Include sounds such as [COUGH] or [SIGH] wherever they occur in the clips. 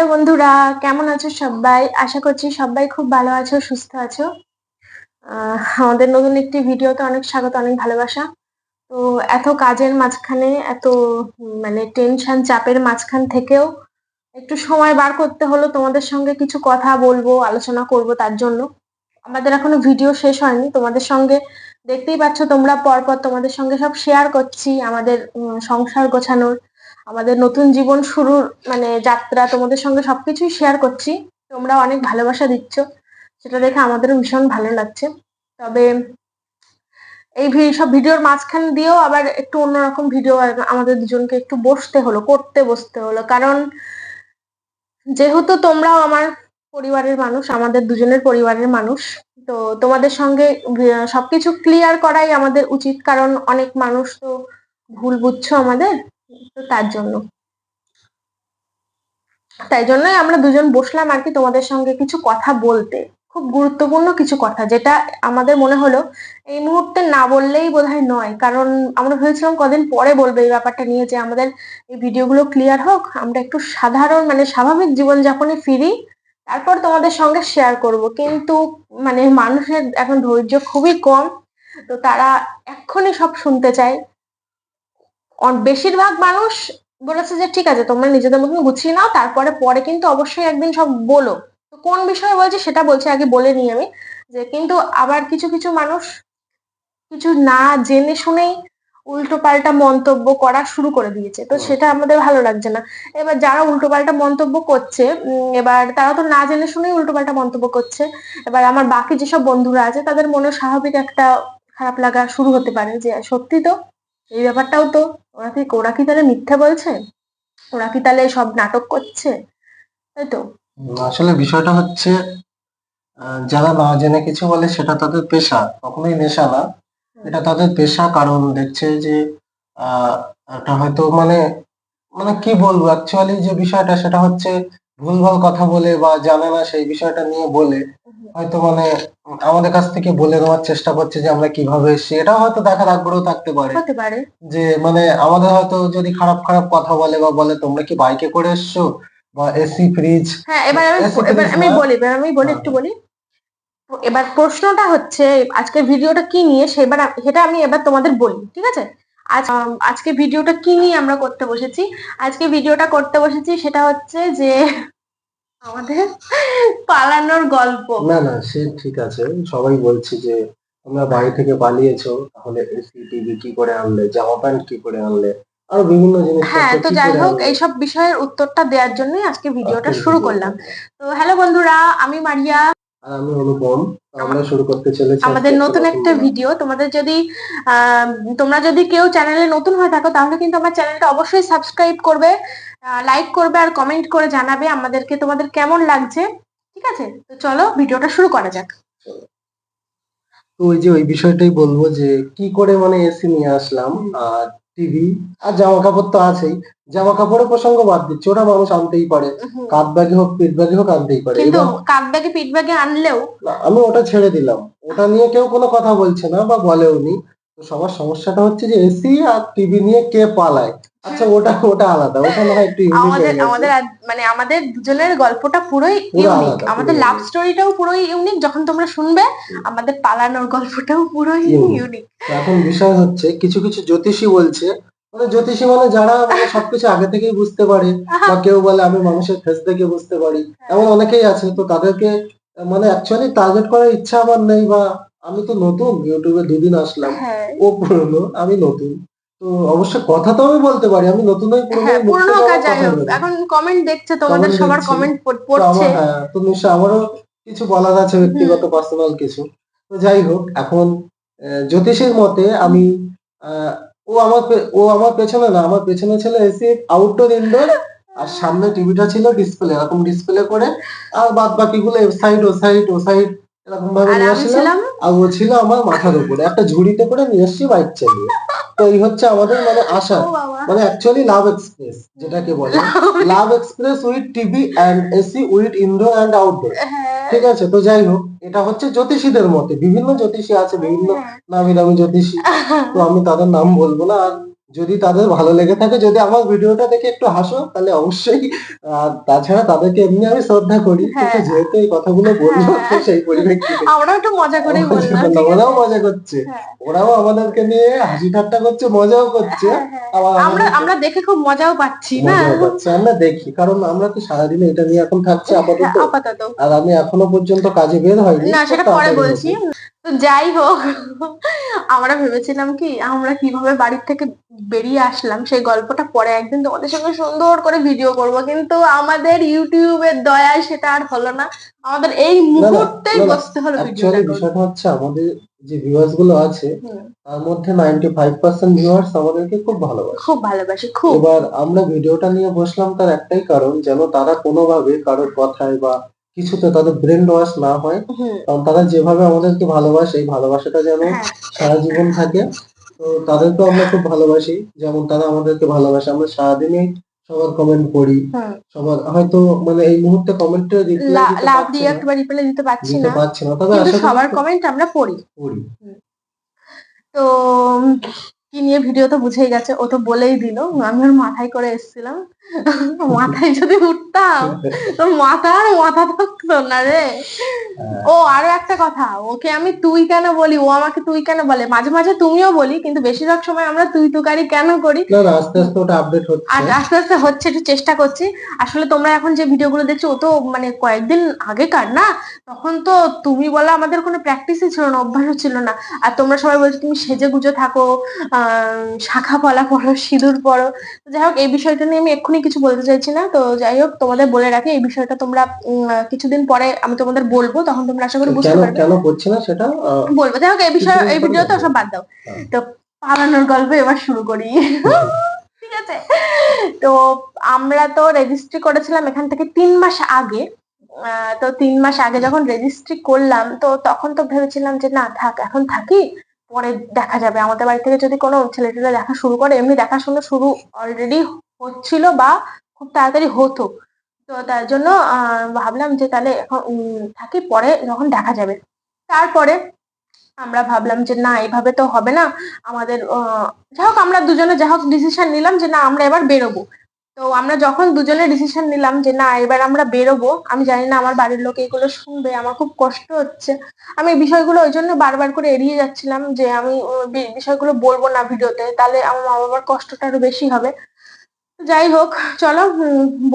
Hello বন্ধুরা, কেমন আছো সবাই? আশা করছি সবাই খুব ভালো আছো, সুস্থ আছো। আমাদের নতুন একটি ভিডিওতে অনেক স্বাগত, অনেক ভালোবাসা। তো এত কাজের মাঝখানে, এত মানে টেনশন চাপের মাঝখান থেকেও একটু সময় বার করতে হলো। তোমাদের সঙ্গে কিছু কথা বলব, আলোচনা করব তার জন্য। আমাদের এখনও ভিডিও শেষ হয়নি। তোমাদের সঙ্গে দেখতেই পাচ্ছ তোমরা পরপর তোমাদের সঙ্গে সব শেয়ার করছি। আমাদের সংসার গোছানোর আমাদের নতুন জীবন শুরুর মানে যাত্রা তোমাদের সঙ্গে সবকিছুই শেয়ার করছি। তোমরা অনেক ভালোবাসা দিচ্ছ। সেটা দেখে আমাদেরও ভীষণ ভালো লাগছে। তবে এই সব ভিডিওর মাঝখান দিয়েও আবার একটু অন্যরকম ভিডিও আমাদের দুজনকে একটু বসতে হলো, করতে বসতে হলো। কারণ যেহেতু তোমরাও আমার পরিবারের মানুষ, আমাদের দুজনের পরিবারের মানুষ, তো তোমাদের সঙ্গে সবকিছু ক্লিয়ার করাই আমাদের উচিত। কারণ অনেক মানুষ তো ভুল বুঝছ আমাদের। তো তার জন্য। তাই জন্যই আমরা দুজন বসলাম আর কি তোমাদের সঙ্গে কিছু কথা বলতে। খুব গুরুত্বপূর্ণ কিছু কথা, যেটা আমাদের মনে হলো এই মুহূর্তে না বললেই বোধহয় নয়। কারণ আমরা ভেবেছিলাম কদিন পরে বলবে এই ব্যাপারটা নিয়ে যে আমাদের এই ভিডিওগুলো ক্লিয়ার হোক, আমরা একটু সাধারণ মানে স্বাভাবিক জীবনযাপনে ফিরি, তারপর তোমাদের সঙ্গে শেয়ার করব। কিন্তু মানে মানুষের এখন ধৈর্য খুবই কম, তো তারা এক্ষুনি সব শুনতে চায়। বেশিরভাগ মানুষ বলেছে যে ঠিক আছে তোমরা নিজেদের মতন গুছিয়ে নাও তারপরে পরে কিন্তু অবশ্যই একদিন সব বলো। তো কোন বিষয়ে বলছে সেটা বলছে আগে বলে নিই আমি যে কিন্তু আবার কিছু কিছু মানুষ কিছু না জেনে শুনেই উল্টো পাল্টা মন্তব্য করা শুরু করে দিয়েছে। তো সেটা আমাদের ভালো লাগছে না। এবার যারা উল্টো পাল্টা মন্তব্য করছে এবার তারা তো না জেনে শুনেই উল্টো পাল্টা মন্তব্য করছে। এবার আমার বাকি যেসব বন্ধুরা আছে তাদের মনে স্বাভাবিক একটা খারাপ লাগা শুরু হতে পারে যে সত্যি তো? এই ব্যাপারটাও তো? ওরা কি ওরা কি তাহলে মিথ্যে বলছে? ওরা কি তাহলে সব নাটক করছে? তাই তো? আসলে বিষয়টা হচ্ছে যারা না জেনে কিছু বলে সেটা তাদের পেশা কখনোই নেশা না। এটা তাদের পেশা কারণ দেখছে যে আহ একটা হয়তো মানে মানে কি বলব অ্যাকচুয়ালি যে বিষয়টা সেটা হচ্ছে ভুলভাল কথা বলে বা জানে না সেই বিষয়টা নিয়ে বলে হয়তো মানে আমাদের কাছ থেকে বলে নেওয়ার চেষ্টা করছে যে আমরা কীভাবে এসেছি। এটাও হয়তো দেখার আগ্রহ থাকতে পারে। হতে পারে। যে মানে আমাদের হয়তো যদি খারাপ খারাপ কথা বলে বা বলে তোমরা কি বাইকে করে এসছো? বা এসি ফ্রিজ হ্যাঁ এবার আমি এবার আমি বলি এবার আমি বলি হ্যাঁ। একটু বলি। এবার প্রশ্নটা হচ্ছে আজকের ভিডিওটা কি নিয়ে? সেবার সেটা আমি এবার তোমাদের বলি ঠিক আছে? আজ আজকে ভিডিওটা কি নিয়ে আমরা করতে বসেছি? আজকে ভিডিওটা করতে বসেছি সেটা হচ্ছে যে আমাদের পালানোর গল্প। না না সে ঠিক আছে। সবাই বলছে যে তোমরা বাড়ি থেকে পালিয়েছো তাহলে এসি টিভি কি করে আনলে জামা প্যান্ট কি করে আনলে আরও বিভিন্ন জিনিস হ্যাঁ তো যাই হোক এইসব বিষয়ের উত্তরটা দেওয়ার জন্যই আজকে ভিডিওটা শুরু করলাম। তো হ্যালো বন্ধুরা আমি মারিয়া। আর আমি অনুপম আমরা শুরু করতে চলেছি আমাদের নতুন একটা ভিডিও তোমাদের যদি তোমরা যদি কেউ চ্যানেলে নতুন হয়ে থাকো তাহলে কিন্তু আমার চ্যানেলটা অবশ্যই সাবস্ক্রাইব করবে লাইক করবে আর কমেন্ট করে জানাবে আমাদেরকে তোমাদের কেমন লাগছে ঠিক আছে? তো চলো ভিডিওটা শুরু করা যাক। তো ওই যে ওই বিষয়টাই বলব যে কি করে মানে এসি নিয়ে আসলাম আর টিভি আর জামা কাপড় তো আছেই। জামা কাপড়ের প্রসঙ্গ বাদ দিচ্ছি ওটা মানুষ আনতেই পারে। কাত ব্যাগে হোক পিঠ ব্যাগে হোক আনতেই পারে। কিন্তু কাত ব্যাগে পিঠ ব্যাগে আনলেও আমি ওটা ছেড়ে দিলাম। ওটা নিয়ে কেউ কোনো কথা বলছে না বা বলেও নি তো সবার সমস্যাটা হচ্ছে যে এসি আর টিভি নিয়ে কে পালায়? আচ্ছা ওটা ওটা আলাদা ওটা না হয় একটু আমাদের হয়ে আমাদের মানে আমাদের দুজনের গল্পটা পুরোই পুরো ইউনিক আমাদের লাভ। স্টোরিটাও পুরোই ইউনিক যখন তোমরা শুনবে আমাদের পালানোর গল্পটাও পুরোই। ইউনিক এখন বিষয় হচ্ছে কিছু কিছু জ্যোতিষী বলছে মানে জ্যোতিষী মানে যারা মানে সবকিছু আগে থেকেই বুঝতে পারে বা কেউ বলে আমি মানুষের ফেস দেখে বুঝতে পারি এমন অনেকেই আছে তো তাদেরকে মানে অ্যাকচুয়ালি টার্গেট করার ইচ্ছা আমার নেই বা আমি তো নতুন ইউটিউবে দুদিন আসলাম হ্যাঁ। ও পুরনো আমি নতুন। তো অবশ্য কথা তো আমি বলতে পারি আমি নতুন পুরনো হ্যাঁ এখন কমেন্ট দেখছে তোমাদের সবার। কমেন্ট পড়ছে। হ্যাঁ তো নিশ্চয় আমারও কিছু বলার আছে ব্যক্তিগত পার্সোনাল কিছু। তো যাই হোক এখন জ্যোতিষীর মতে আমি ও আমার ও আমার পেছনে না আমার পেছনে ছিল এসি আউটডোর ইনডোর আর সামনে টিভিটা ছিল ডিসপ্লে এরকম ডিসপ্লে করে আর বাদ বাকিগুলো এ সাইড ও সাইড ও সাইড এরকম ভাবে নিয়ে আমি আসলাম। আর ও ছিল আমার মাথার উপরে একটা ঝুড়িতে করে নিয়ে এসছি বাইক চালিয়ে। তো এই হচ্ছে আমাদের মানে আশা। মানে অ্যাকচুয়ালি লাভ এক্সপ্রেস যেটাকে বলে। Love express with TV and AC with indoor and outdoor হ্যাঁ। ঠিক আছে? তো যাই হোক এটা হচ্ছে জ্যোতিষীদের মতে। বিভিন্ন জ্যোতিষী আছে বিভিন্ন নামি দামি জ্যোতিষী। তো আমি তাদের নাম বলব না। আর যদি তাদের ভালো লেগে থাকে যদি আমার ভিডিওটা দেখে একটু হাসো তাহলে অবশ্যই তাছাড়া তাদেরকে এমনি আমি শ্রদ্ধা করি হ্যাঁ। যেহেতু এই কথাগুলো বলব তো হ্যাঁ। সেই পরিপ্রেক্ষিতে আমরাও একটু মজা বললাম ওরাও মজা করছে হ্যাঁ। ওরাও আমাদেরকে নিয়ে হাসি ঠাট্টা করছে মজাও করছে হ্যাঁ, হ্যাঁ। আমরা আমরা দেখে খুব মজাও পাচ্ছি না আমরা দেখি কারণ আমরা তো সারাদিন এটা নিয়ে এখন থাকছি আপাতত হ্যাঁ, আপাতত আর আমি এখনও পর্যন্ত কাজে বের হয়নি না সেটা পরে বলছি। তো যাই হোক আমরা ভেবেছিলাম কি আমরা কীভাবে বাড়ির থেকে বেরিয়ে আসলাম সেই গল্পটা পরে একদিন তোমাদের সঙ্গে সুন্দর করে ভিডিও করব। কিন্তু আমাদের ইউটিউবের দয়ায় সেটা আর হলো না। আমাদের এই না, বসতে হলো অ্যাকচুয়ালি বিষয়টা হচ্ছে আমাদের যে ভিউয়ার্সগুলো আছে তার মধ্যে নাইনটি ফাইভ পার্সেন্ট ভিউয়ার্স আমাদেরকে খুব ভালোবাসে। খুব ভালোবাসি খুব। এবার আমরা ভিডিওটা নিয়ে বসলাম তার একটাই কারণ যেন তারা কোনোভাবে কারোর কথায় বা কিছুতে তাদের ব্রেন ওয়াশ না হয় কারণ তারা যেভাবে আমাদেরকে ভালোবাসে এই ভালোবাসাটা যেন হ্যাঁ। সারা জীবন থাকে। তো তাদেরকেও আমরা খুব ভালোবাসি। যেমন তারা আমাদেরকে ভালোবাসে। আমরা সারাদিনই সবার কমেন্ট পড়ি। সবার হয়তো মানে এই মুহূর্তে কমেন্টে লা- লাভ রিয়াক্ট বা রিপ্লাই দিতে পারছি না। পারছি না। তবে সবার কমেন্ট আমরা পড়ি। পড়ি। তো কি নিয়ে ভিডিও তো বুঝেই গেছে। ও তো বলেই দিল। আমি ওর মাথায় করে এসেছিলাম। [LAUGHS] মাথায় যদি উঠতাম তোর মাথা আর মাথা থাকতো না রে। হ্যাঁ। ও আরও একটা কথা ওকে আমি তুই কেন বলি? ও আমাকে তুই কেন বলে? মাঝে মাঝে তুমিও বলি কিন্তু বেশিরভাগ সময় আমরা তুই তুকারি কেন করি? না না আস্তে আস্তে ওটা আপডেট হচ্ছে। আর আস্তে আস্তে হচ্ছে একটু চেষ্টা করছি। আসলে তোমরা এখন যে ভিডিওগুলো দেখছ ও তো মানে কয়েকদিন আগেকার না? তখন তো তুমি বলা আমাদের কোনো প্র্যাকটিসই ছিল না অভ্যাসও ছিল না। আর তোমরা সবাই বলছো তুমি সেজে গুজে থাকো আহ, শাখা পলা পড়ো সিঁদুর পড়ো যাই হোক এই বিষয়টা নিয়ে আমি এক্ষুনি কিছু বলতে চাইছি না। তো যাই হোক তোমাদের বলে রাখি এই বিষয়টা তোমরা কিছুদিন পরে আমি তোমাদের বলব তখন তোমরা আশা করি বুঝতে পারবে। কেন করছি না সেটা বলব। যাই হোক এই বিষয়ে এই ভিডিও তো সব বাদ দাও। হ্যাঁ। তো পালানোর গল্প এবার শুরু করি। ঠিক আছে? তো আমরা তো রেজিস্ট্রি করেছিলাম এখান থেকে তিন মাস আগে। তো তিন মাস আগে যখন রেজিস্ট্রি করলাম তো তখন তো ভেবেছিলাম যে না থাক এখন থাকি। পরে দেখা যাবে। আমাদের বাড়ি থেকে যদি কোনো ছেলেটেলে দেখা শুরু করে এমনি দেখাশোনা শুরু অলরেডি হচ্ছিল বা খুব তাড়াতাড়ি হতো। তো তার জন্য ভাবলাম যে তাহলে এখন থাকি, পরে যখন দেখা যাবে। তারপরে আমরা ভাবলাম যে না, এভাবে তো হবে না। আমাদের যাই হোক আমরা দুজনে যাই হোক ডিসিশন নিলাম যে না, আমরা এবার বেরোবো। তো আমরা যখন দুজনে ডিসিশন নিলাম যে না, এবার আমরা বেরোবো, আমি জানি না আমার বাড়ির লোক এগুলো শুনবে, আমার খুব কষ্ট হচ্ছে। আমি বিষয়গুলো ওই জন্য বারবার করে এড়িয়ে যাচ্ছিলাম যে আমি বিষয়গুলো বলব না ভিডিওতে, তাহলে আমার মা বাবার কষ্টটা আরও বেশি হবে। যাই হোক, চলো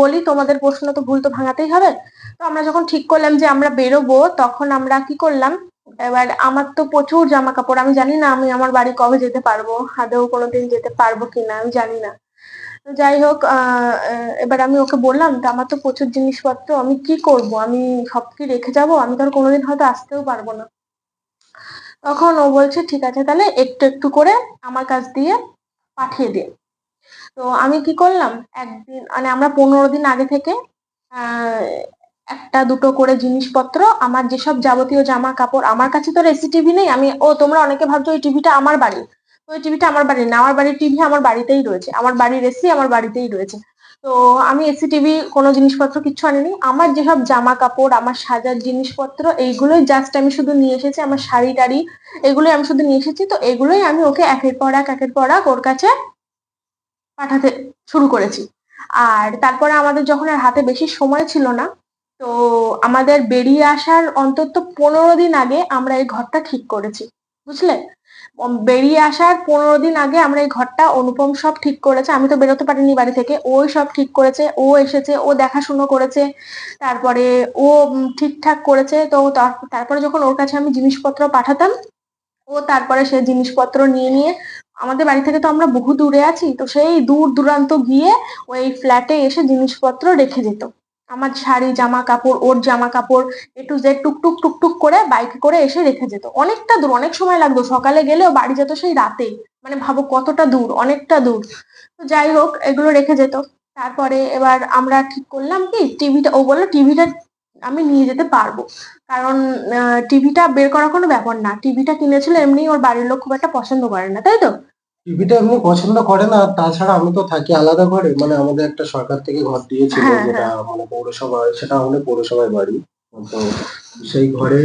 বলি তোমাদের প্রশ্ন তো ভুল তো ভাঙাতেই হবে। তো আমরা যখন ঠিক করলাম যে আমরা বেরোবো, তখন আমরা কি করলাম? এবার আমার তো প্রচুর জামা কাপড় আমি জানি না আমি আমার বাড়ি কবে যেতে পারব, আদৌ কোনোদিন যেতে পারব কিনা, আমি জানি না। যাই হোক এবার আমি ওকে বললাম, তো আমার তো প্রচুর জিনিসপত্র, আমি কি করব? আমি সব কি রেখে যাব? আমি তো আর কোনোদিন হয়তো আসতেও পারব না। তখন ও বলছে, ঠিক আছে, তাহলে একটু একটু করে আমার কাছ দিয়ে পাঠিয়ে দে। তো আমি কি করলাম? একদিন মানে আমরা পনেরো দিন আগে থেকে একটা দুটো করে জিনিসপত্র, আমার যেসব যাবতীয় জামা কাপড় আমার কাছে তো এসি টিভি নেই, আমি, ও, তোমরা অনেকে ভাবছ ওই টিভিটা আমার বাড়ি। তো ওই টিভিটা আমার বাড়ি না, আমার বাড়ির টিভি আমার বাড়িতেই রয়েছে, আমার বাড়ির এসি আমার বাড়িতেই রয়েছে। তো আমি এসি টিভি কোনো জিনিসপত্র কিচ্ছু আনিনি, আমার যেসব জামা কাপড় আমার সাজার জিনিসপত্র, এইগুলোই জাস্ট আমি শুধু নিয়ে এসেছি, আমার শাড়ি টাড়ি এগুলোই আমি শুধু নিয়ে এসেছি, তো এগুলোই আমি ওকে একের পর এক, একের পর এক ওর কাছে পাঠাতে শুরু করেছি। আর তারপরে আমাদের যখন আর হাতে বেশি সময় ছিল না, তো আমাদের বেরিয়ে আসার অন্তত পনেরো দিন আগে আমরা এই ঘরটা ঠিক করেছি। বুঝলে? বেরিয়ে আসার পনেরো দিন আগে আমরা এই ঘরটা অনুপম সব ঠিক করেছে। আমি তো বেরোতে পারিনি বাড়ি থেকে। ওই সব ঠিক করেছে, ও এসেছে, ও দেখাশুনো করেছে, তারপরে ও ঠিকঠাক করেছে। তো তার- তারপরে যখন ওর কাছে আমি জিনিসপত্র পাঠাতাম, ও তারপরে সে জিনিসপত্র নিয়ে নিয়ে আমাদের বাড়ি থেকে তো আমরা বহু দূরে আছি, তো সেই দূর দূরান্ত গিয়ে ওই ফ্ল্যাটে এসে জিনিসপত্র রেখে যেত। আমার শাড়ি, জামা কাপড়, ওর জামা কাপড় এ টু জেড টুকটুক টুকটুক করে বাইকে করে এসে রেখে যেত। অনেকটা দূর, অনেক সময় লাগতো, সকালে গেলেও বাড়ি যেত সেই রাতে। মানে ভাবো কতটা দূর, অনেকটা দূর। তো যাই হোক, এগুলো রেখে যেত। তারপরে এবার আমরা ঠিক করলাম কি টিভিটা ও বলল টিভিটা আমি নিয়ে যেতে পারব। কারণ টিভিটা বের করার কোনো ব্যাপার না। টিভিটা কিনেছিল এমনি ওর বাড়ির লোক খুব একটা পছন্দ করে না তাই তো? টিভিটা এমনি পছন্দ করে না তাছাড়া আমি তো থাকি আলাদা ঘরে। মানে আমাদের একটা সরকার থেকে ঘর দিয়েছিল হ্যাঁ, যেটা মানে পৌরসভায় সেটা আমাদের পৌরসভায় বাড়ি। তো সেই ঘরে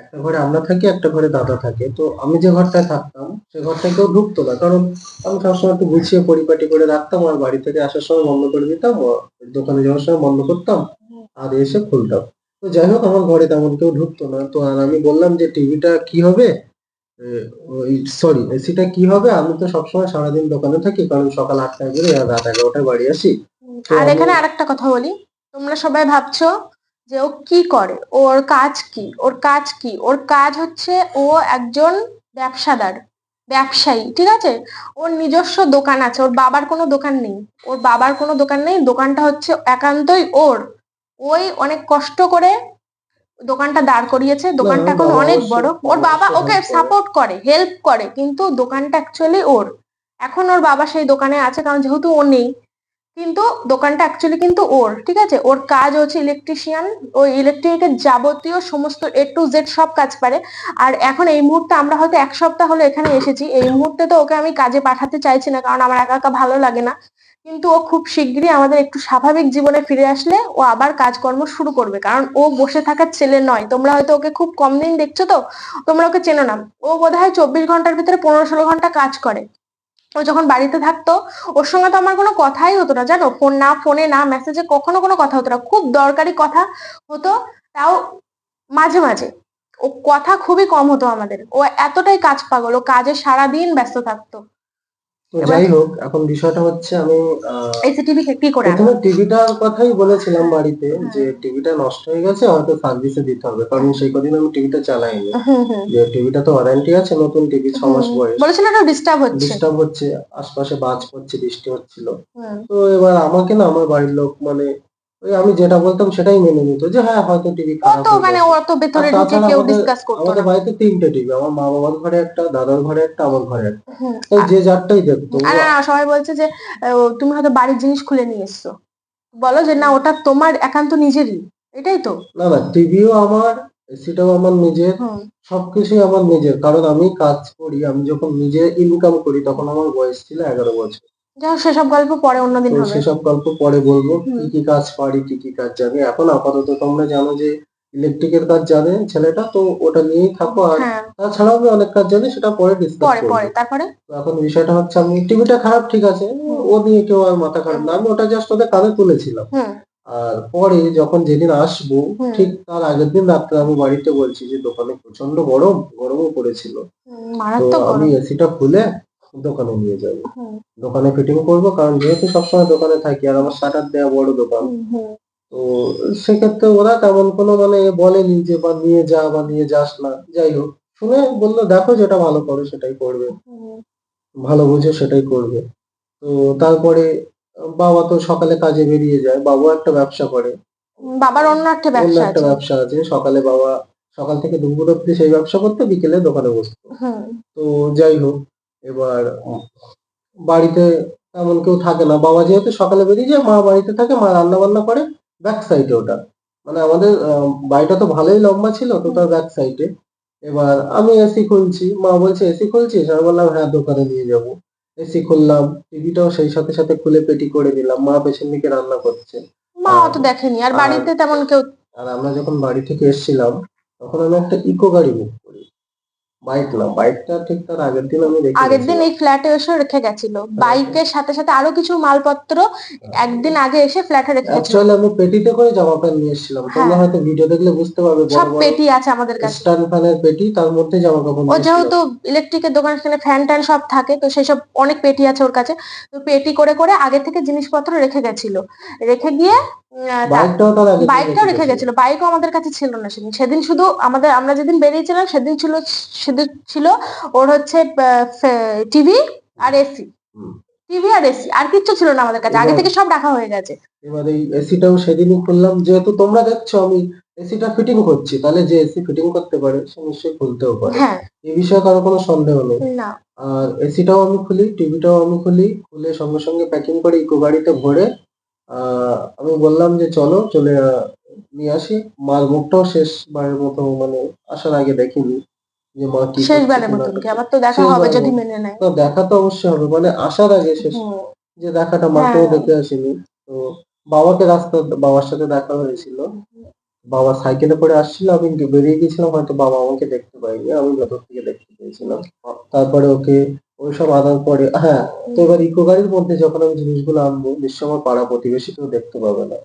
একটা ঘরে আমরা থাকি একটা ঘরে দাদা থাকে। তো আমি যে ঘরটায় থাকতাম সে ঘরটায় কেউ ঢুকতো না। কারণ আমি সবসময় একটু গুছিয়ে পরিপাটি করে রাখতাম আর বাড়ি থেকে আসার সময় বন্ধ করে দিতাম দোকানে যাওয়ার সময় বন্ধ করতাম। আর এসে খুলতাম তো যাই হোক আমার ঘরে তেমন কেউ ঢুকতো না। তো আর আমি বললাম যে টিভিটা কি হবে? সরি এসিটা কি হবে? আমি তো সবসময় সারাদিন দোকানে থাকি কারণ সকাল আটটায় বেরোই আর রাত এগারোটায় বাড়ি আসি। আর এখানে আরেকটা কথা বলি। তোমরা সবাই ভাবছ যে ও কি করে? ওর কাজ কি? ওর কাজ কি? ওর কাজ হচ্ছে ও একজন ব্যবসাদার ব্যবসায়ী ঠিক আছে? ওর নিজস্ব দোকান আছে ওর বাবার কোনো দোকান নেই। ওর বাবার কোনো দোকান নেই দোকানটা হচ্ছে একান্তই ওর। ওই অনেক কষ্ট করে দোকানটা দাঁড় করিয়েছে। দোকানটা এখন অনেক বড়। ওর বাবা ওকে। সাপোর্ট করে হেল্প করে কিন্তু দোকানটা অ্যাকচুয়ালি ওর। এখন ওর বাবা সেই দোকানে আছে কারণ যেহেতু ও নেই কিন্তু দোকানটা অ্যাকচুয়ালি কিন্তু ওর ঠিক আছে? ওর কাজ হচ্ছে ইলেকট্রিশিয়ান ও ইলেকট্রিকের যাবতীয় সমস্ত এ টু জেড সব কাজ পারে। আর এখন এই মুহূর্তে আমরা হয়তো এক সপ্তাহ হলো এখানে এসেছি। এই মুহূর্তে তো ওকে আমি কাজে পাঠাতে চাইছি না কারণ আমার একা একা ভালো লাগে না। কিন্তু ও খুব শিগগিরই আমাদের একটু স্বাভাবিক জীবনে ফিরে আসলে ও আবার কাজকর্ম শুরু করবে। কারণ ও বসে থাকার ছেলে নয়। তোমরা হয়তো ওকে খুব কম দিন দেখছ তো? তোমরা ওকে চেনো না। ও বোধহয় চব্বিশ ঘণ্টার ভিতরে পনেরো ষোলো ঘণ্টা কাজ করে। ও যখন বাড়িতে থাকতো, ওর সঙ্গে তো আমার কোনো কথাই হতো না, জানো? ফোন না, ফোনে না, মেসেজে কখনো কোনো কথা হতো না। খুব দরকারি কথা হতো, তাও মাঝে মাঝে। ও কথা খুবই কম হতো আমাদের। ও এতটাই কাজ পাগল। ও কাজে সারাদিন ব্যস্ত থাকতো। তো যাই হোক এখন বিষয়টা হচ্ছে আমি টিভি কি করে প্রথমে টিভিটার কথাই বলেছিলাম বাড়িতে যে টিভিটা নষ্ট হয়ে গেছে হয়তো সার্ভিসে দিতে হবে। কারণ সেই কদিন আমি টিভিটা চালাইনি। যে টিভিটা তো ওয়ারেন্টি আছে নতুন টিভি ছ মাস। বয়স। বলেছিল না ডিস্টার্ব হচ্ছে? ডিস্টার্ব হচ্ছে আশপাশে বাজ পড়ছে বৃষ্টি হচ্ছিল। তো এবার আমাকে না আমার বাড়ির লোক মানে ওই আমি যেটা বলতাম সেটাই মেনে নিত যে হ্যাঁ হয়তো টিভি খারাপ মানে গেছে। অত ভেতরে ঢুকে তাছাড়া কেউ আমাদের- ডিসকাস করতো আমাদের বাড়িতে তিনটে টিভি আমার মা বাবার ঘরে একটা দাদার ঘরে একটা আমার ঘরে একটা। যে যারটাই দেখতো আর না, না, সবাই বলছে যে তুমি হয়তো বাড়ির জিনিস খুলে নিয়ে এসছো। বলো যে না ওটা তোমার একান্ত নিজেরই। এটাই তো। না না টিভিও আমার এসিটাও আমার নিজের সবকিছুই আমার নিজের। কারণ আমি কাজ করি আমি যখন নিজে ইনকাম করি তখন আমার বয়স ছিল এগারো বছর। যাই সেসব গল্প পরে অন্যদিন তো হবে। সেসব গল্প পরে বলব। হুম। কি কি কাজ পারি কি কি কাজ জানি। এখন আপাতত তোমরা জানো যে ইলেকট্রিকের কাজ জানে ছেলেটা তো ওটা নিয়েই থাকো আর হ্যাঁ। তাছাড়াও আমি অনেক কাজ জানি সেটা পরে ডিসকাস পরে করব। পরে তারপরে? তো এখন বিষয়টা হচ্ছে আমি টিভিটা খারাপ ঠিক আছে। ও নিয়ে কেউ আর মাথা খারাপ না। আমি ওটা জাস্ট ওদের কানে তুলেছিলাম। হুম। আর পরে যখন যেদিন আসব হুম। ঠিক তার আগের দিন রাত্রে আমি বাড়িতে বলছি যে দোকানে প্রচণ্ড গরম গরমও পড়েছিল। হুম, তো মারাত্মক আমি গরম। এসিটা খুলে দোকানে নিয়ে যাব। দোকানে ফিটিং করব কারণ যেহেতু সবসময় দোকানে থাকি আর আমার শাটার দেওয়া বড় দোকান তো সেক্ষেত্রে ওরা তেমন কোনো মানে বলেনি যে বা নিয়ে যা বা নিয়ে যাস না। যাই হোক শুনে বলল দেখো যেটা ভালো করো সেটাই করবে। ভালো বুঝে সেটাই করবে। তো তারপরে বাবা তো সকালে কাজে বেরিয়ে যায় বাবু একটা ব্যবসা করে। বাবার অন্য একটা অন্য ব্যবসা একটা ব্যবসা আছে সকালে বাবা সকাল থেকে দুপুর অব্দি সেই ব্যবসা করতে বিকেলে দোকানে বসতো। তো যাই হোক এবার বাড়িতে তেমন কেউ থাকে না। বাবা যেহেতু সকালে বেরিয়ে যায় মা বাড়িতে থাকে মা রান্না বান্না করে ব্যাক সাইডে ওটা। মানে আমাদের বাড়িটা তো ভালোই লম্বা ছিল তো তার ব্যাক সাইডে এবার আমি এসি খুলছি মা বলছে এসি খুলছিস? আমি বললাম হ্যাঁ দোকানে নিয়ে যাব। এসি খুললাম টিভিটাও সেই সাথে সাথে খুলে পেটি করে দিলাম। মা পেছন দিকে রান্না করছে। মা অত দেখেনি। আর বাড়িতে তেমন কেউ আর আমরা যখন বাড়ি থেকে এসেছিলাম তখন আমি একটা ইকো গাড়ি বুক বাইক না বাইকটা ঠিক তার আগের দিন আমি রেখে আগের দিন। এই ফ্ল্যাটে এসে রেখে গেছিল। বাইকের সাথে সাথে আরও কিছু মালপত্র একদিন আগে এসে ফ্ল্যাটে রেখে গেছিল। অ্যাকচুয়ালি আমি পেটিতে করে জামা প্যান্ট নিয়ে এসেছিলাম। তোমরা হ্যাঁ। হয়তো ভিডিও দেখলে বুঝতে পারবে সব পেটি আছে আমাদের কাছে। স্ট্যান্ড ফ্যানের পেটি তার মধ্যে জামা কাপড় ও যেহেতু। ইলেকট্রিকের দোকান সেখানে ফ্যান ট্যান সব থাকে তো সেসব অনেক পেটি আছে ওর কাছে। তো পেটি করে করে আগে থেকে জিনিসপত্র রেখে গেছিল। রেখে গিয়ে বাইকটাও রেখে গেছিল। বাইকও আমাদের কাছে ছিল না সেদিন। সেদিন শুধু আমাদের আমরা যেদিন বেরিয়েছিলাম সেদিন ছিল সেদিন ছিল ওর হচ্ছে টিভি আর এসি। টিভি আর এসি আর কিচ্ছু ছিল না আমাদের কাছে। আগে থেকে সব রাখা হয়ে গেছে। এবার এই এসিটাও সেদিনই খুললাম। যেহেতু তোমরা দেখছ আমি এসিটা ফিটিং করছি তাহলে যে এসি ফিটিং করতে পারে সে নিশ্চয়ই খুলতেও পারে। হ্যাঁ। এই বিষয়ে কারও কোনো সন্দেহ নেই। না। আর এসিটাও আমি খুলি টিভিটাও আমি খুলি খুলে সঙ্গে সঙ্গে প্যাকিং করে ইকো গাড়িতে ভরে আমি বললাম যে চলো চলে নিয়ে আসি। মার মুখটাও শেষবারের মতো মানে আসার আগে দেখিনি যে মা কি শেষবারের মতন কি আবার তো দেখা হবে যদি মেনে নেয়। তো দেখা তো অবশ্যই হবে মানে আসার আগে শেষ। যে দেখাটা মাকেও হ্যাঁ। দেখে আসিনি। তো বাবাকে রাস্তা বাবার সাথে দেখা হয়েছিল। বাবা সাইকেলে করে আসছিল আমি বেরিয়ে গেছিলাম হয়তো বাবা আমাকে দেখতে পাইনি আমি ভেতর থেকে দেখতে পেয়েছিলাম। তারপরে ওকে ওইসব আনার পরে হ্যাঁ তো এবার ইকো গাড়ির মধ্যে যখন আমি জিনিসগুলো আনব নিশ্চয় আমার পাড়া প্রতিবেশী কেউ দেখতে পাবে না।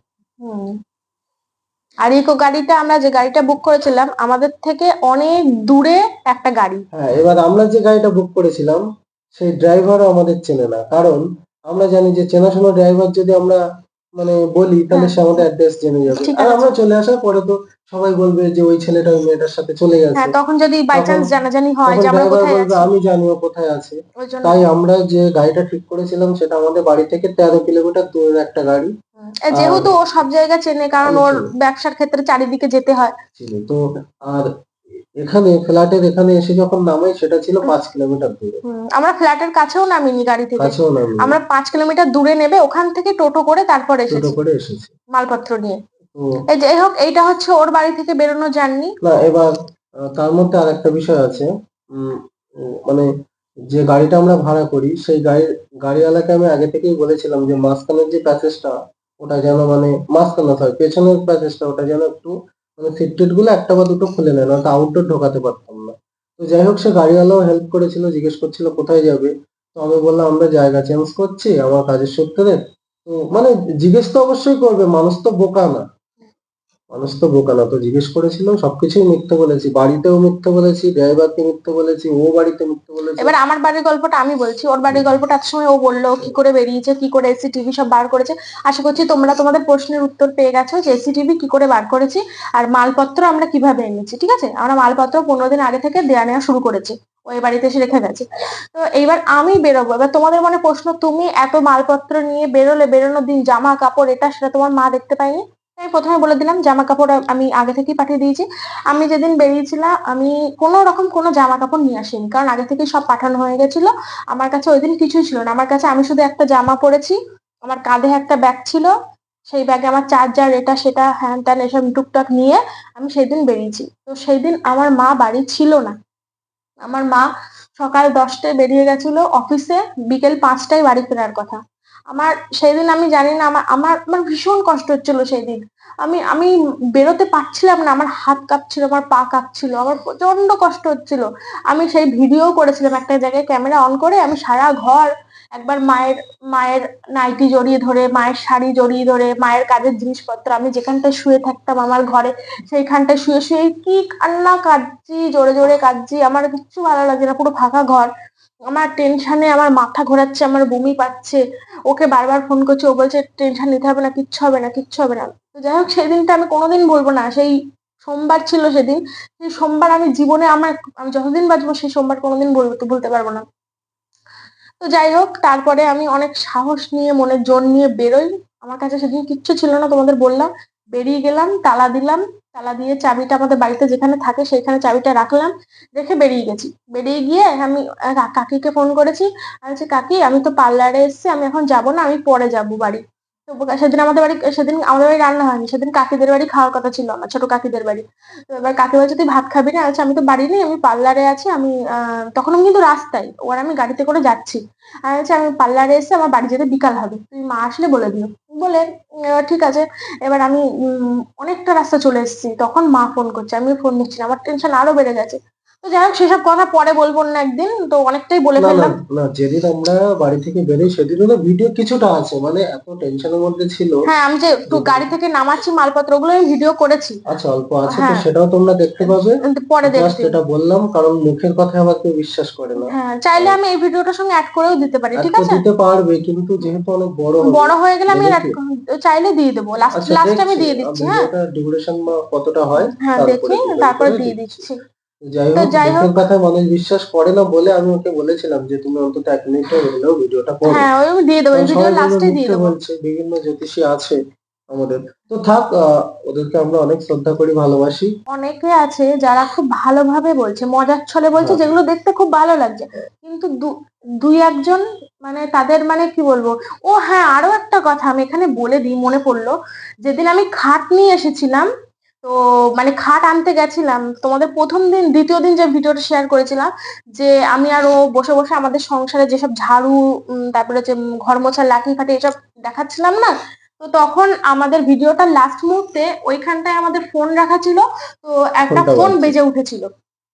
আর ইকো গাড়িটা আমরা যে গাড়িটা বুক করেছিলাম আমাদের থেকে অনেক দূরে একটা গাড়ি। হ্যাঁ এবার আমরা যে গাড়িটা বুক করেছিলাম সেই ড্রাইভারও আমাদের চেনে না। কারণ আমরা জানি যে চেনাশোনা ড্রাইভার যদি আমরা মানে বলি তাহলে সে আমাদের অ্যাড্রেস জেনে যাবে। আর। আমরা চলে আসার পরে তো সবাই বলবে যে ওই ছেলেটা ওই মেয়েটার সাথে চলে গেছে। হ্যাঁ তখন যদি বাই চান্স জানাজানি হয় যে আমরা কোথায় আছি? আমি জানি ও কোথায় আছে। তাই আমরা যে গাড়িটা ঠিক করেছিলাম সেটা আমাদের বাড়ি থেকে তেরো কিলোমিটার দূরের একটা গাড়ি। যেহেতু ও সব জায়গা চেনে কারণ ওর ব্যবসার ক্ষেত্রে চারিদিকে যেতে হয়। তো আর এখানে ফ্ল্যাটের এখানে এসে যখন নামাই সেটা ছিল পাঁচ কিলোমিটার দূরে। আমরা ফ্ল্যাটের কাছেও নামিনি গাড়ি থেকে। কাছেও নামি আমরা পাঁচ কিলোমিটার দূরে নেবে ওখান থেকে টোটো করে তারপর করে এসেছি। মালপত্র নিয়ে। এই যাই হোক এইটা হচ্ছে ওর বাড়ি থেকে বেরোনো জার্নি। না, এবার তার মধ্যে আর একটা বিষয় আছে। মানে যে গাড়িটা আমরা ভাড়া করি, সেই গাড়ির গাড়িওয়ালাকে আমি আগে থেকেই বলেছিলাম যে মাঝখানের যে প্যাসেজটা, ওটা যেন মানে মাঝখানে হয় পেছনের প্যাসেজটা, ওটা যেন একটু মানে সিট টিটগুলো একটা বা দুটো খুলে নেয়, নয়তো আউটডোর ঢোকাতে পারতাম না। তো যাই হোক, সে গাড়িওয়ালাও হেল্প করেছিল, জিজ্ঞেস করছিল কোথায় যাবে। তো আমি বললাম, আমরা জায়গা চেঞ্জ করছি, আমার কাজের সূত্রে। তো মানে জিজ্ঞেস তো অবশ্যই করবে, মানুষ তো বোকা না। মানুষ তো বোকা না তো জিজ্ঞেস করেছিলাম সবকিছুই মিথ্যে বলেছি বাড়িতেও মিথ্যে বলেছি ড্রাইভারকে মিথ্যে বলেছি ও বাড়িতে মিথ্যে বলেছি। এবার আমার বাড়ির গল্পটা আমি বলছি ওর বাড়ির গল্পটা এত সময় ও বলল কি করে বেরিয়েছে কি করে এসি টিভি সব বার করেছে। আশা করছি তোমরা তোমাদের প্রশ্নের উত্তর পেয়ে গেছো যে এসি টিভি কি করে বার করেছি আর মালপত্র আমরা কীভাবে এনেছি ঠিক আছে? আমরা মালপত্র পনেরো দিন আগে থেকে দেয়া নেওয়া শুরু করেছি ওই বাড়িতে এসে রেখে গেছে। তো এইবার আমি বেরোবো এবার তোমাদের মনে প্রশ্ন তুমি এত মালপত্র নিয়ে বেরোলে বেরোনোর দিন জামা কাপড় এটা সেটা তোমার মা দেখতে পায়নি? আমি প্রথমে বলে দিলাম জামা কাপড় আমি আগে থেকেই পাঠিয়ে দিয়েছি। আমি যেদিন বেরিয়েছিলাম, আমি কোনো রকম কোনো জামা কাপড় নিয়ে আসিনি, কারণ আগে থেকেই সব পাঠানো হয়ে গেছিল। আমার কাছে ওই দিন কিছুই ছিল না। আমার কাছে আমি শুধু একটা জামা পরেছি, আমার কাঁধে একটা ব্যাগ ছিল, সেই ব্যাগে আমার চার্জার, এটা, সেটা, হ্যান ত্যান এসব টুকটাক নিয়ে আমি সেই দিন বেরিয়েছি। তো সেই দিন আমার মা বাড়ি ছিল না। আমার মা সকাল দশটায় বেরিয়ে গেছিল অফিসে, বিকেল পাঁচটায় বাড়ি ফেরার কথা। আমার সেই দিন আমি জানি না, আমার আমার আমার ভীষণ কষ্ট হচ্ছিল সেই দিন আমি আমি বেরোতে পারছিলাম না, আমার হাত কাঁপছিল, আমার পা কাঁপছিল, আমার প্রচণ্ড কষ্ট হচ্ছিল। আমি সেই ভিডিও করেছিলাম একটা জায়গায় ক্যামেরা অন করে, আমি সারা ঘর একবার মায়ের মায়ের নাইটি জড়িয়ে ধরে, মায়ের শাড়ি জড়িয়ে ধরে, মায়ের কাজের জিনিসপত্র আমি যেখানটায় শুয়ে থাকতাম আমার ঘরে, সেইখানটায় শুয়ে শুয়ে কি কান্না কাঁদছি, জোরে জোরে কাঁদছি, আমার কিচ্ছু ভালো লাগছে না, পুরো ফাঁকা ঘর। আমার টেনশনে আমার মাথা ঘোরাচ্ছে, আমার বমি পাচ্ছে। ওকে বারবার ফোন করছি, ও বলছে টেনশন নিতে হবে না, কিচ্ছু হবে না, কিচ্ছু হবে না। তো যাই হোক সেই দিনটা আমি কোনোদিন বলব না। সেই সোমবার ছিল সেদিন। সেই সোমবার আমি জীবনে আমার, আমি যতদিন বাঁচবো, সেই সোমবার কোনোদিন বলব বলতে বলতে পারব না। তো যাই হোক, তারপরে আমি অনেক সাহস নিয়ে, মনের জোর নিয়ে বেরোই। আমার কাছে সেদিন কিচ্ছু ছিল না, তোমাদের বললাম। বেরিয়ে গেলাম, তালা দিলাম। তালা দিয়ে চাবিটা আমাদের বাড়িতে যেখানে থাকে সেখানে চাবিটা রাখলাম রেখে বেরিয়ে গেছি। বেরিয়ে গিয়ে আমি কাকিকে ফোন করেছি। আমি কাকি, আমি তো পার্লারে এসেছি, আমি এখন যাব না, আমি পরে যাব বাড়ি। তো সেদিন আমাদের বাড়ি, সেদিন আমাদের বাড়ি রান্না হয়নি, সেদিন কাকিদের বাড়ি খাওয়ার কথা ছিল আমার ছোট কাকিদের বাড়ি। তো এবার কাকি বলছে, তুই ভাত খাবি না? আচ্ছা আমি তো বাড়ি নেই, আমি পার্লারে আছি, আমি তখন আমি কিন্তু রাস্তায়, ওর আমি গাড়িতে করে যাচ্ছি। আমি বলছি, আমি পার্লারে এসে আমার বাড়ি যেতে বিকাল হবে, তুই মা আসলে বলে দিও। বলে, এবার ঠিক আছে, এবার আমি অনেকটা রাস্তা চলে এসেছি। তখন মা ফোন করছে আমি ফোন নিচ্ছি না আমার টেনশন আরও বেড়ে গেছে। তো যাই হোক সেসব কথা পরে বলব না একদিন তো অনেকটাই বলে ফেললাম। না যেদিন আমরা বাড়ি থেকে বেরোই সেদিনও না ভিডিও কিছুটা আছে মানে এত টেনশনের মধ্যে ছিল। হ্যাঁ আমি যে একটু গাড়ি থেকে নামাচ্ছি মালপত্র ওগুলো আমি ভিডিও করেছি। আচ্ছা অল্প আছে তো হ্যাঁ। সেটাও তোমরা দেখতে পাবে। পরে দেখছি। এটা বললাম কারণ মুখের কথা আবার কেউ বিশ্বাস করে না। হ্যাঁ চাইলে আমি এই ভিডিওটার সঙ্গে অ্যাড করেও দিতে পারি ঠিক আছে? দিতে পারবে কিন্তু যেহেতু অনেক বড় বড় হয়ে গেলে আমি add- চাইলে দিয়ে দেবো লাস্ট আচ্ছা লাস্ট আমি দিয়ে দিচ্ছি হ্যাঁ। ডিউরেশন কতটা হয় হ্যাঁ দেখি তারপরে দিয়ে দিচ্ছি। যাই হোক মুখের কথায় মানুষ বিশ্বাস করে না বলে আমি ওকে বলেছিলাম যে তুমি অন্তত এক মিনিটের হলেও ভিডিওটা করো। হ্যাঁ ওই দিয়ে দেবো। ভিডিও লাস্টে দিয়ে দেবো। বলছে বিভিন্ন জ্যোতিষী আছে আমাদের। তো থাক ওদেরকে আমরা অনেক শ্রদ্ধা করি ভালোবাসি। অনেকে আছে যারা খুব ভালোভাবে বলছে মজার ছলে বলছে হ্যাঁ। যেগুলো দেখতে খুব ভালো লাগছে। কিন্তু দুই একজন মানে তাদের মানে কি বলব? ও হ্যাঁ আরও একটা কথা আমি এখানে বলে দিই মনে পড়ল। যেদিন আমি খাট নিয়ে এসেছিলাম তো মানে খাট আনতে গেছিলাম। তোমাদের প্রথম দিন দ্বিতীয় দিন যে ভিডিওটা শেয়ার করেছিলাম যে আমি আর ও বসে বসে আমাদের সংসারে যেসব ঝাড়ু তারপরে যে ঘর মোছা লাঠি ফাটি এসব দেখাচ্ছিলাম না? তো তখন আমাদের ভিডিওটা লাস্ট মুহূর্তে ওইখানটায় আমাদের ফোন রাখা ছিল। তো একটা ফোন বেজে উঠেছিল।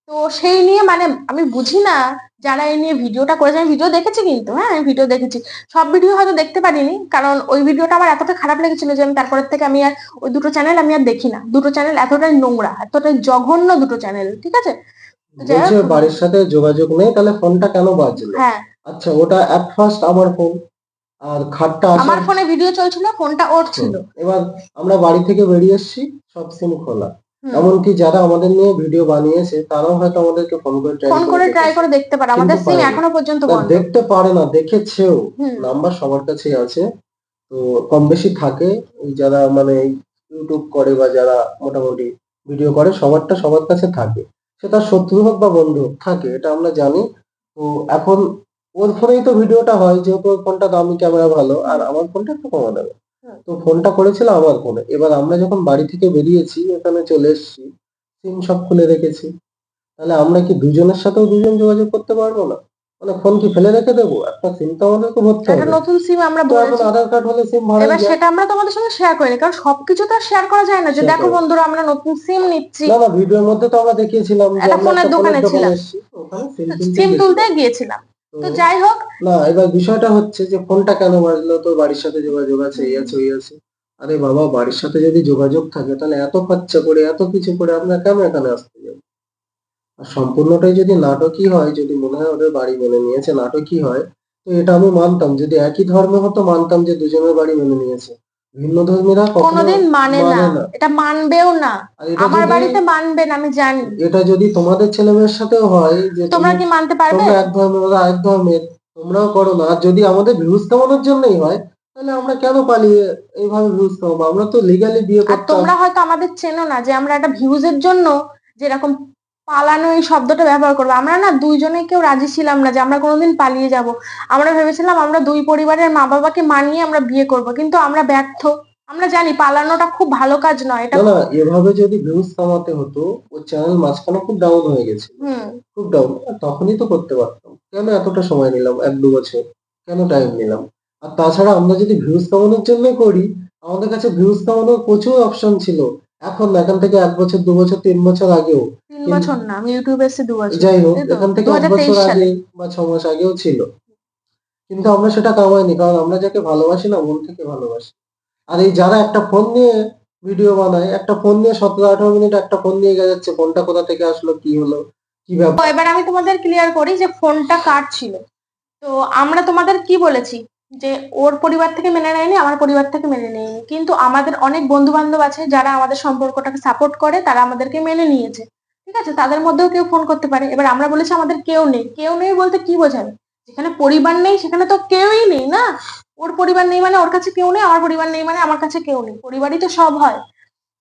তো সেই নিয়ে মানে আমি বুঝি না যারা এই নিয়ে ভিডিওটা করেছে আমি ভিডিও দেখেছি কিন্তু হ্যাঁ আমি ভিডিও দেখেছি। সব ভিডিও হয়তো দেখতে পারিনি কারণ ওই ভিডিওটা আমার এতটা খারাপ লেগেছিল যে আমি তারপরের থেকে আমি আর ওই দুটো চ্যানেল আমি আর দেখি না দুটো চ্যানেল এতটাই নোংরা এতটাই জঘন্য দুটো চ্যানেল ঠিক আছে? বাড়ির সাথে যোগাযোগ নেই তাহলে ফোনটা কেন বাজলো? হ্যাঁ। আচ্ছা ওটা অ্যাট ফার্স্ট আমার ফোন আর খাটটা আমার ফোনে ভিডিও চলছিল ফোনটা ওর ছিল। এবার আমরা বাড়ি থেকে বেরিয়ে এসেছি সব সিম খোলা। এমনকি যারা আমাদের নিয়ে ভিডিও বানিয়েছে তারাও হয়তো আমাদেরকে ফোন করে ফোন করে ট্রাই করে দেখতে পারে। আমাদের সিম এখনও পর্যন্ত বন্ধ। দেখতে পারে না দেখেছেও। নাম্বার সবার কাছেই আছে। তো কম বেশি থাকে। যারা মানে ইউটিউব করে বা যারা মোটামুটি ভিডিও করে সবারটা সবার কাছে থাকে। সে তার শত্রু হোক বা বন্ধু হোক থাকে এটা আমরা জানি। তো এখন ওর ফোনেই তো ভিডিওটা হয় যেহেতু ওর ফোনটা দামি ক্যামেরা ভালো আর আমার ফোনটা একটু কমা দামে। তো ফোনটা করেছিল আমার ফোনে। এবার আমরা যখন বাড়ি থেকে বেরিয়েছি এখানে চলে এসেছি সিম সব খুলে রেখেছি। তাহলে আমরা কি দুজনের সাথেও দুজন যোগাযোগ করতে পারব না? মানে ফোন কি ফেলে রেখে দেবো? একটা সিম তো আমাদেরকে ভরতে একটা হবে নতুন সিম আমরা এখন আধার কার্ড হলে সিম ভাড়া এবার সেটা আমরা তোমাদের সঙ্গে শেয়ার করিনি কারণ সবকিছু তো আর শেয়ার করা যায় না যে দেখো বন্ধুরা আমরা নতুন সিম নিচ্ছি। না না ভিডিওর মধ্যে তো আমরা দেখিয়েছিলাম যে আমরা ফোনের দোকানে ছিলাম। ওখানে সিম তুলতে তুলতে গিয়েছিলাম। তো যাই হোক। না এবার বিষয়টা হচ্ছে যে ফোনটা কেন বাজলো? তোর বাড়ির সাথে যোগাযোগ আছে এই আছে ওই আছে। আরে বাবা বাড়ির সাথে যদি যোগাযোগ থাকে তাহলে এত খরচা করে এত কিছু করে আমরা কেন এখানে আসতে যাব? আর সম্পূর্ণটাই যদি নাটকই হয় যদি মনে হয় ওদের বাড়ি মেনে নিয়েছে নাটকই হয় তো এটা আমি মানতাম। যদি একই ধর্মে হতো মানতাম যে দুজনের বাড়ি মেনে নিয়েছে। ভিন্ন ধর্মীরা কখনো কোনোদিন মানে না। মানে এটা মানবেও না। আমার বাড়িতে মানবে না আমি জানি। এটা যদি তোমাদের ছেলে মেয়ের সাথেও হয় যে তোমরা কি মানতে পারবে? তোমরা এক ধর্মের ওরা এক ধর্মের তোমরাও করো না। আর যদি আমাদের ভিউজ কামানোর জন্যই হয় তাহলে আমরা কেন পালিয়ে এইভাবে ভিউজ কামাবো আমরা তো লিগালি বিয়ে করতাম। তোমরা হয়তো আমাদের চেনো না যে আমরা একটা ভিউজের জন্য যেরকম পালানো এই শব্দটা ব্যবহার করব। আমরা না দুইজনে কেউ রাজি ছিলাম না যে আমরা কোনোদিন পালিয়ে যাব। আমরা ভেবেছিলাম আমরা দুই পরিবারের মা বাবাকে মানিয়ে আমরা বিয়ে করব কিন্তু আমরা ব্যর্থ। আমরা জানি পালানোটা খুব ভালো কাজ নয় এটা না এভাবে যদি ভিউজ কামাতে হতো ওর চ্যানেল মাঝখানে খুব ডাউন হয়ে গেছে। হুম। খুব ডাউন তখনই তো করতে পারতাম। কেন এতটা সময় নিলাম? এক দু বছর। কেন টাইম নিলাম? আর তাছাড়া আমরা যদি ভিউজ কামানোর জন্য করি আমাদের কাছে ভিউজ কামানোর প্রচুর অপশন ছিল। এখন না এখান থেকে এক বছর দু বছর তিন বছর আগেও তিন বছর না আমি ইউটিউবে এসে দু বছর। যাই হোক এখান থেকে এক বছর আগে বা ছ মাস আগেও ছিল। কিন্তু আমরা সেটা কামাইনি কারণ আমরা যাকে ভালোবাসি না মন থেকে ভালোবাসি। আর এই যারা একটা ফোন নিয়ে ভিডিও বানায় একটা ফোন নিয়ে সতেরো আঠারো মিনিট একটা ফোন নিয়ে যাচ্ছে ফোনটা কোথা থেকে আসলো কি হলো কি ব্যাপার এবার আমি তোমাদের ক্লিয়ার করি যে ফোনটা কার ছিল। তো আমরা তোমাদের কি বলেছি? যে ওর পরিবার থেকে মেনে নেয়নি, আমার পরিবার থেকে মেনে নেয়নি। কিন্তু আমাদের অনেক বন্ধু বান্ধব আছে যারা আমাদের সম্পর্কটাকে সাপোর্ট করে, তারা আমাদেরকে মেনে নিয়েছে। ঠিক আছে? তাদের মধ্যেও কেউ ফোন করতে পারে। এবার আমরা বলেছি আমাদের কেউ নেই। কেউ নেই বলতে কি বোঝাবে? যেখানে পরিবার নেই, সেখানে তো কেউই নেই না? ওর পরিবার নেই মানে ওর কাছে কেউ নেই, আমার পরিবার নেই মানে আমার কাছে কেউ নেই। পরিবারই তো সব হয়।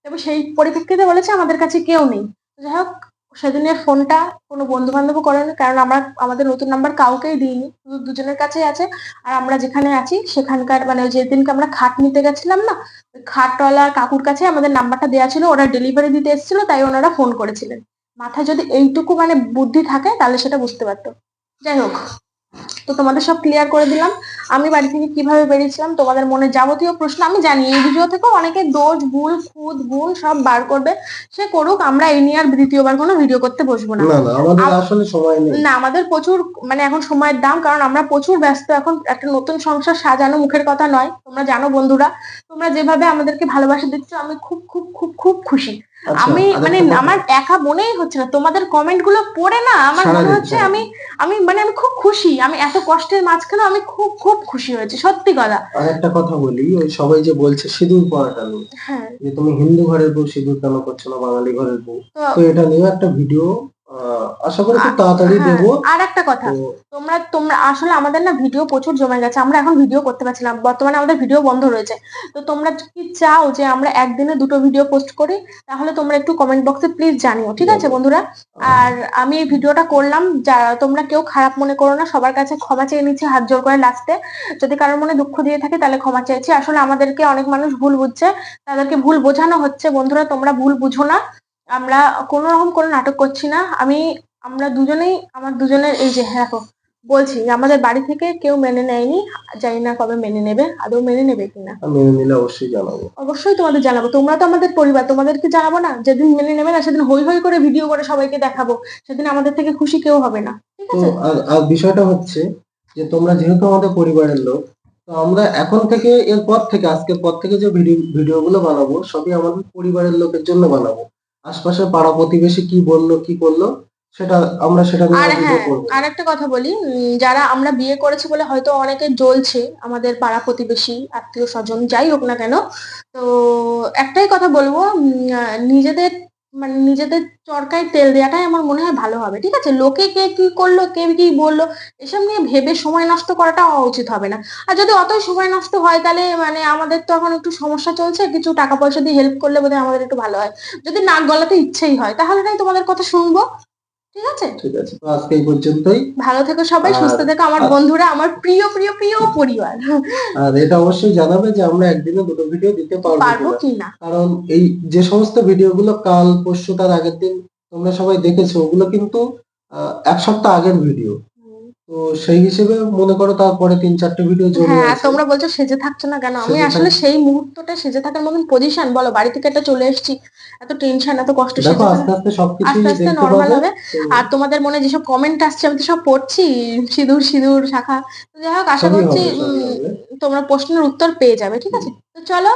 তবে সেই পরিপ্রেক্ষিতে বলেছে আমাদের কাছে কেউ নেই। যাই হোক সেদিনের ফোনটা কোনো বন্ধু বান্ধবও করেনি, কারণ আমরা, আমাদের নতুন নাম্বার কাউকেই দিইনি। শুধু দুজনের কাছে আছে। আর আমরা যেখানে আছি, সেখানকার মানে যেদিনকে আমরা খাট নিতে গেছিলাম না খাটওয়ালা কাকুর কাছে আমাদের নাম্বারটা দেওয়া ছিল। ওরা ডেলিভারি দিতে এসেছিল, তাই ওনারা ফোন করেছিলেন। মাথায় যদি এইটুকু মানে বুদ্ধি থাকে, তাহলে সেটা বুঝতে পারতো। যাই হোক। তো তোমাদের সব ক্লিয়ার করে দিলাম। আমি বাড়ি থেকে কীভাবে বেরিয়েছিলাম তোমাদের মনে যাবতীয় প্রশ্ন আমি জানি এই ভিডিও থেকেও অনেকে দোষ ভুল খুদ গুণ সব বার করবে। সে করুক আমরা এই নিয়ে আর দ্বিতীয়বার কোনো ভিডিও করতে বসবো না। না আমাদের আসলে সময় নেই। না আমাদের প্রচুর মানে এখন সময়ের দাম কারণ আমরা প্রচুর ব্যস্ত এখন একটা নতুন সংসার সাজানো মুখের কথা নয়। তোমরা জানো বন্ধুরা তোমরা যেভাবে আমাদেরকে ভালোবাসা দিচ্ছ আমি খুব খুব খুব খুব খুশি। আমি মানে আমার একা মনেই হচ্ছে না। তোমাদের কমেন্টগুলো পড়ে না আমার মনে হচ্ছে আমি আমি মানে আমি খুব খুশি। আমি এত কষ্টের মাঝখানে আমি খুব খুব খুশি হয়েছি সত্যি কথা। আর একটা কথা বলি ওই সবাই যে বলছে সিঁদুর পরাটা নিয়ে হ্যাঁ। যে তুমি হিন্দু ঘরের বউ সিঁদুর কেন করছ না বাঙালি ঘরের বউ? তো তো এটা নিয়ে একটা ভিডিও আশা করি খুব তাড়াতাড়ি হ্যাঁ, আর একটা কথা তোমরা তোমরা আসলে আমাদের না ভিডিও প্রচুর জমে গেছে আমরা এখন ভিডিও করতে পারছি না বর্তমানে আমাদের ভিডিও বন্ধ রয়েছে। তো তোমরা কি চাও যে আমরা একদিনে দুটো ভিডিও পোস্ট করি? তাহলে তোমরা একটু কমেন্ট বক্সে প্লিজ জানিও ঠিক আছে বন্ধুরা? আর আমি এই ভিডিওটা করলাম যা তোমরা কেউ খারাপ মনে করো না সবার কাছে ক্ষমা চেয়ে নিচ্ছি হাত জোর করে লাস্টে যদি কারোর মনে দুঃখ দিয়ে থাকে তাহলে ক্ষমা চেয়েছি। আসলে আমাদেরকে অনেক মানুষ ভুল বুঝছে তাদেরকে ভুল বোঝানো হচ্ছে। বন্ধুরা তোমরা ভুল বুঝো না। আমরা কোনো রকম কোনো নাটক করছি না। আমি আমরা দুজনেই আমার দুজনের এই যে হ্যাঁ বলছি যে আমাদের বাড়ি থেকে কেউ মেনে নেয়নি। জানি না কবে মেনে নেবে আদৌ মেনে নেবে কিনা মেনে নিলে অবশ্যই জানাব। অবশ্যই তোমাদের জানাব। তোমরা তো আমাদের পরিবার তোমাদেরকে জানাব না যেদিন মেনে নেবে না সেদিন হই হই করে ভিডিও করে সবাইকে দেখাবো। সেদিন আমাদের থেকে খুশি কেউ হবে না ঠিক আছে? আর আর বিষয়টা হচ্ছে যে তোমরা যেহেতু আমাদের পরিবারের লোক তো আমরা এখন থেকে এরপর থেকে আজকের পর থেকে যে ভিডিও ভিডিওগুলো বানাবো সবই আমাদের পরিবারের লোকের জন্য বানাবো। আশপাশের পাড়া প্রতিবেশী কি বলল কি করল সেটা আমরা সেটা নিয়ে আর ভিডিও হ্যাঁ করব। আর একটা কথা বলি উম, যারা আমরা বিয়ে করেছি বলে হয়তো অনেকে জ্বলছে আমাদের পাড়া প্রতিবেশী আত্মীয় স্বজন যাই হোক না কেন তো একটাই কথা বলব উম, আহ, নিজেদের মানে নিজেদের চরকায় তেল দেওয়াটাই আমার মনে হয় ভালো হবে, ঠিক আছে? লোকে কে কি করল, কে কি বলল, এসব নিয়ে ভেবে সময় নষ্ট করাটা উচিত হবে না। আর যদি অতই সময় নষ্ট হয় তাহলে মানে আমাদের তো এখন একটু সমস্যা চলছে, কিছু টাকা পয়সা দিয়ে হেল্প করলে বোধহয় আমাদের একটু ভালো হয়। যদি নাক গলাতে ইচ্ছেই হয়, তাহলে নাই তোমাদের কথা শুনব। ঠিক আছে? ঠিক আছে তো আজকে এই পর্যন্তই। ভালো থেকো সবাই সুস্থ থেকো আমার বন্ধুরা আমার প্রিয় প্রিয় প্রিয় পরিবার। আর এটা অবশ্যই জানাবে যে আমরা একদিনে দুটো ভিডিও দিতে পারব কিনা। কি না কারণ এই যে সমস্ত ভিডিওগুলো কাল পরশু তার আগের দিন তোমরা সবাই দেখেছ ওগুলো কিন্তু আহ, এক সপ্তাহ আগের ভিডিও তো সেই হিসেবে মনে করো তারপরে তিন চারটে ভিডিও জমে হ্যাঁ আছে। তোমরা বলছো সেজে থাকছো না কেন? আমি সেজে আসলে থাক- সেই মুহূর্তটা সেজে থাকার মতন পজিশন বলো বাড়ি থেকে একটা চলে এসেছি এত টেনশন এত কষ্ট দেখো সেজে আস্তে আস্তে সবকিছুই আস্তে আস্তে দেখতে নর্মাল পাবে। হবে। আর তোমাদের মনে যেসব কমেন্ট আসছে আমি তো সব পড়ছি সিঁদুর সিঁদুর শাখা। তো যাই হোক আশা সবই করছি হবে, সবই উম, হবে। তোমরা প্রশ্নের উত্তর পেয়ে যাবে ঠিক আছে? তো চলো।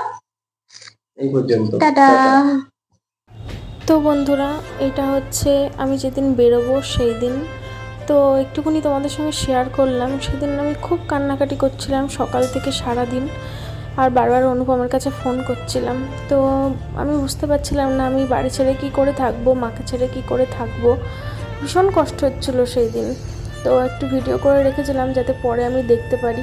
এই পর্যন্ত। টাটা। তো বন্ধুরা এটা হচ্ছে আমি যেদিন বেরোবো সেই দিন তো একটুখানি তোমাদের সঙ্গে শেয়ার করলাম। সেদিন আমি খুব কান্নাকাটি করছিলাম সকাল থেকে সারা দিন আর বারবার অনুপমের কাছে ফোন করছিলাম। তো আমি বুঝতে পারছিলাম না আমি বাড়ি ছেড়ে কি করে থাকব, মাকে ছেড়ে কি করে থাকব। ভীষণ কষ্ট হচ্ছিল সেই দিন। তো একটু ভিডিও করে রেখেছিলাম যাতে পরে আমি দেখতে পারি।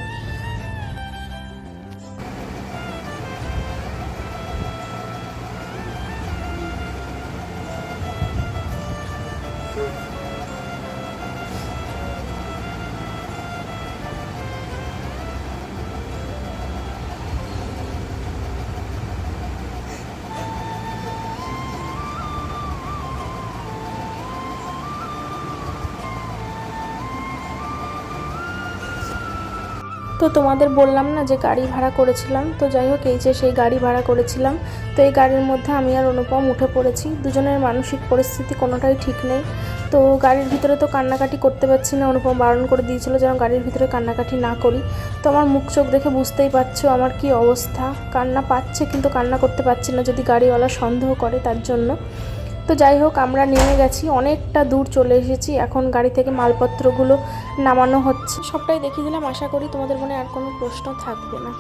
তো তোমাদের বললাম না যে গাড়ি ভাড়া করেছিলাম। তো যাই হোক, এই যে সেই গাড়ি ভাড়া করেছিলাম। তো এই গাড়ির মধ্যে আমি আর অনুপম উঠে পড়েছি। দুজনের মানসিক পরিস্থিতি কোনোটাই ঠিক নেই। তো গাড়ির ভিতরে তো কান্নাকাটি করতে পারছি না। অনুপম বারণ করে দিয়েছিল যেন গাড়ির ভিতরে কান্নাকাটি না করি। তো আমার মুখ চোখ দেখে বুঝতেই পারছ আমার কি অবস্থা। কান্না পাচ্ছে কিন্তু কান্না করতে পারছি না যদি গাড়িওয়ালা সন্দেহ করে তার জন্য। তো যাই হোক, আমরা নেমে গেছি। অনেকটা দূর চলে এসেছি। এখন গাড়ি থেকে মালপত্রগুলো নামানো হচ্ছে। সবটাই দেখিয়ে দিলাম। আশা করি তোমাদের মনে আর কোনো প্রশ্ন থাকবে না।